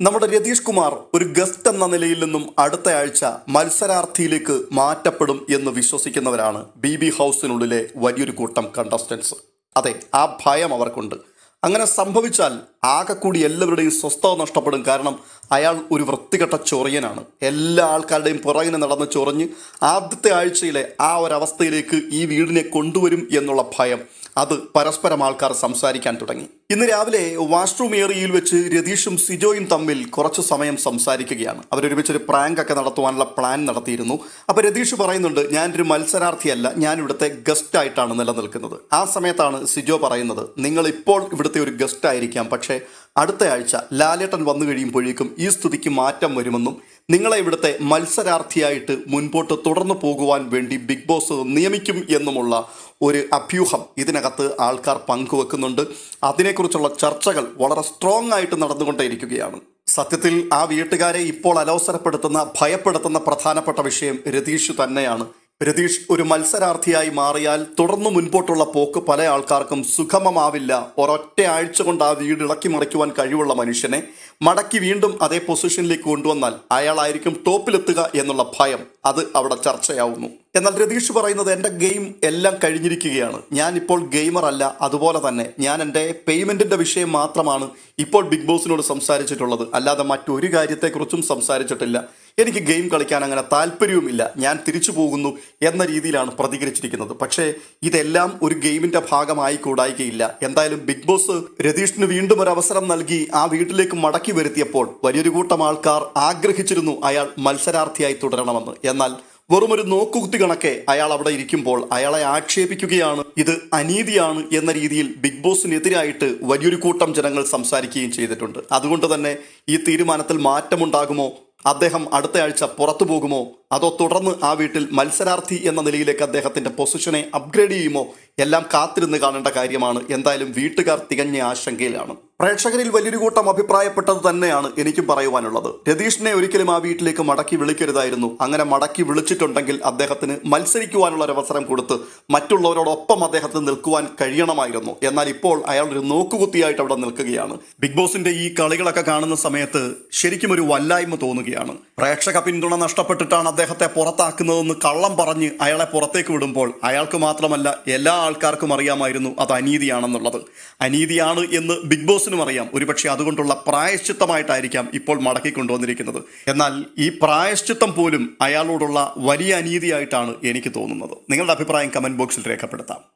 നമ്മുടെ രതീഷ് കുമാർ ഒരു ഗസ്റ്റ് എന്ന നിലയിൽ നിന്നും അടുത്ത ആഴ്ച മത്സരാർത്ഥിയിലേക്ക് മാറ്റപ്പെടും എന്ന് വിശ്വസിക്കുന്നവരാണ് ബി ബി ഹൗസിനുള്ളിലെ വലിയൊരു കൂട്ടം കണ്ടസ്റ്റൻസ് അതെ ആ ഭയം അവർക്കുണ്ട്. അങ്ങനെ സംഭവിച്ചാൽ ആകെ കൂടി എല്ലാവരുടെയും സ്വസ്ഥത നഷ്ടപ്പെടും. കാരണം അയാൾ ഒരു വൃത്തികെട്ട ചൊറിയനാണ്. എല്ലാ ആൾക്കാരുടെയും പുറകിനെ നടന്ന് ചൊറിഞ്ഞ് ആദ്യത്തെ ആഴ്ചയിലെ ആ ഒരവസ്ഥയിലേക്ക് ഈ വീടിനെ കൊണ്ടുവരും എന്നുള്ള ഭയം. അത് പരസ്പരം ആൾക്കാർ സംസാരിക്കാൻ തുടങ്ങി. ഇന്ന് രാവിലെ വാഷ്റൂം ഏറിയയിൽ വെച്ച് രതീഷും സിജോയും തമ്മിൽ കുറച്ച് സമയം സംസാരിക്കുകയാണ്. അവരൊരുമിച്ച് ഒരു പ്രാങ്ക് ഒക്കെ നടത്തുവാനുള്ള പ്ലാൻ നടത്തിയിരുന്നു. അപ്പോൾ രതീഷ് പറയുന്നുണ്ട് ഞാനൊരു മത്സരാർത്ഥിയല്ല ഞാൻ ഇവിടുത്തെ ഗസ്റ്റ് ആയിട്ടാണ് നിലനിൽക്കുന്നത്. ആ സമയത്താണ് സിജോ പറയുന്നത് നിങ്ങൾ ഇപ്പോൾ ഇവിടുത്തെ ഒരു ഗസ്റ്റ് ആയിരിക്കാം പക്ഷേ അടുത്ത ആഴ്ച ലാലേട്ടൻ വന്നു കഴിയുമ്പോഴേക്കും ഈ സ്ഥിതിക്ക് മാറ്റം വരുമെന്നും നിങ്ങളെ ഇവിടുത്തെ മത്സരാർത്ഥിയായിട്ട് മുൻപോട്ട് തുടർന്നു പോകുവാൻ വേണ്ടി ബിഗ് ബോസ് നിയമിക്കും എന്നുമുള്ള ഒരു അഭ്യൂഹം ഇതിനകത്ത് ആൾക്കാർ പങ്കുവെക്കുന്നുണ്ട്. അതിനെക്കുറിച്ചുള്ള ചർച്ചകൾ വളരെ സ്ട്രോങ് ആയിട്ട് നടന്നുകൊണ്ടേയിരിക്കുകയാണ്. സത്യത്തിൽ ആ വീട്ടുകാരെ ഇപ്പോൾ അലോസരപ്പെടുത്തുന്ന ഭയപ്പെടുത്തുന്ന പ്രധാനപ്പെട്ട വിഷയം രതീഷ് തന്നെയാണ്. രതീഷ് ഒരു മത്സരാർത്ഥിയായി മാറിയാൽ തുടർന്ന് മുൻപോട്ടുള്ള പോക്ക് പല ആൾക്കാർക്കും സുഗമമാവില്ല. ഒരൊറ്റ ആഴ്ച കൊണ്ട് ആ വീട് ഇളക്കി മറിക്കുവാൻ കഴിവുള്ള മനുഷ്യനെ മടക്കി വീണ്ടും അതേ പൊസിഷനിലേക്ക് കൊണ്ടുവന്നാൽ അയാളായിരിക്കും ടോപ്പിലെത്തുക എന്നുള്ള ഭയം അത് അവിടെ ചർച്ചയാവുന്നു. എന്നാൽ രതീഷ് പറയുന്നത് എന്റെ ഗെയിം എല്ലാം കഴിഞ്ഞിരിക്കുകയാണ്. ഞാൻ ഇപ്പോൾ അല്ല. അതുപോലെ തന്നെ ഞാൻ എന്റെ പേയ്മെന്റിന്റെ വിഷയം മാത്രമാണ് ഇപ്പോൾ ബിഗ് ബോസിനോട് സംസാരിച്ചിട്ടുള്ളത്. അല്ലാതെ മറ്റൊരു കാര്യത്തെക്കുറിച്ചും സംസാരിച്ചിട്ടില്ല. എനിക്ക് ഗെയിം കളിക്കാൻ അങ്ങനെ താല്പര്യവുമില്ല. ഞാൻ തിരിച്ചു പോകുന്നു എന്ന രീതിയിലാണ് പ്രതികരിച്ചിരിക്കുന്നത്. പക്ഷേ ഇതെല്ലാം ഒരു ഗെയിമിന്റെ ഭാഗമായി കൂടായികയില്ല. എന്തായാലും ബിഗ് ബോസ് രതീഷിന് വീണ്ടും ഒരു അവസരം നൽകി ആ വീട്ടിലേക്ക് മടക്കി വരുത്തിയപ്പോൾ വലിയൊരു കൂട്ടം ആൾക്കാർ ആഗ്രഹിച്ചിരുന്നു അയാൾ മത്സരാർത്ഥിയായി തുടരണമെന്ന്. എന്നാൽ വെറുമൊരു നോക്കുകുത്തി കണക്കെ അയാൾ അവിടെ ഇരിക്കുമ്പോൾ അയാളെ ആക്ഷേപിക്കുകയാണ്. ഇത് അനീതിയാണ് എന്ന രീതിയിൽ ബിഗ് ബോസിനെതിരായിട്ട് വലിയൊരു കൂട്ടം ജനങ്ങൾ സംസാരിക്കുകയും ചെയ്തിട്ടുണ്ട്. അതുകൊണ്ട് തന്നെ ഈ തീരുമാനത്തിൽ മാറ്റമുണ്ടാകുമോ അദ്ദേഹം അടുത്ത ആഴ്ച പുറത്തു പോകുമോ? അതോ തുടർന്ന് ആ വീട്ടിൽ മത്സരാർത്ഥി എന്ന നിലയിലേക്ക് അദ്ദേഹത്തിന്റെ പൊസിഷനെ അപ്ഗ്രേഡ് ചെയ്യുമോ? എല്ലാം കാത്തിരുന്ന് കാണേണ്ട കാര്യമാണ്. എന്തായാലും വീട്ടുകാർ തികഞ്ഞ ആശങ്കയിലാണ്. പ്രേക്ഷകരിൽ വലിയൊരു കൂട്ടം അഭിപ്രായപ്പെട്ടത് തന്നെയാണ് എനിക്കും പറയുവാനുള്ളത്. രതീഷിനെ ഒരിക്കലും ആ വീട്ടിലേക്ക് മടക്കി വിളിക്കരുതായിരുന്നു. അങ്ങനെ മടക്കി വിളിച്ചിട്ടുണ്ടെങ്കിൽ അദ്ദേഹത്തിന് മത്സരിക്കുവാനുള്ള ഒരു അവസരം കൊടുത്ത് മറ്റുള്ളവരോടൊപ്പം അദ്ദേഹത്തിന് നിൽക്കുവാൻ കഴിയണമായിരുന്നു. എന്നാൽ ഇപ്പോൾ അയാൾ ഒരു നോക്കുകുത്തിയായിട്ട് അവിടെ നിൽക്കുകയാണ്. ബിഗ് ബോസിന്റെ ഈ കളികളൊക്കെ കാണുന്ന സമയത്ത് ശരിക്കും ഒരു വല്ലായ്മ തോന്നുകയാണ്. പ്രേക്ഷക പിന്തുണ നഷ്ടപ്പെട്ടിട്ടാണ് അദ്ദേഹത്തെ പുറത്താക്കുന്നതെന്ന് കള്ളം പറഞ്ഞ് അയാളെ പുറത്തേക്ക് വിടുമ്പോൾ അയാൾക്ക് മാത്രമല്ല എല്ലാ ആൾക്കാർക്കും അറിയാമായിരുന്നു അത് അനീതിയാണെന്നുള്ളത്. അനീതിയാണ് എന്ന് ബിഗ് ബോസിനും അറിയാം. ഒരുപക്ഷെ അതുകൊണ്ടുള്ള പ്രായശ്ചിത്തമായിട്ടായിരിക്കാം ഇപ്പോൾ മടക്കി കൊണ്ടുവന്നിരിക്കുന്നത്. എന്നാൽ ഈ പ്രായശ്ചിത്തം പോലും അയാളോടുള്ള വലിയ അനീതിയായിട്ടാണ് എനിക്ക് തോന്നുന്നത്. നിങ്ങളുടെ അഭിപ്രായം കമന്റ് ബോക്സിൽ രേഖപ്പെടുത്താം.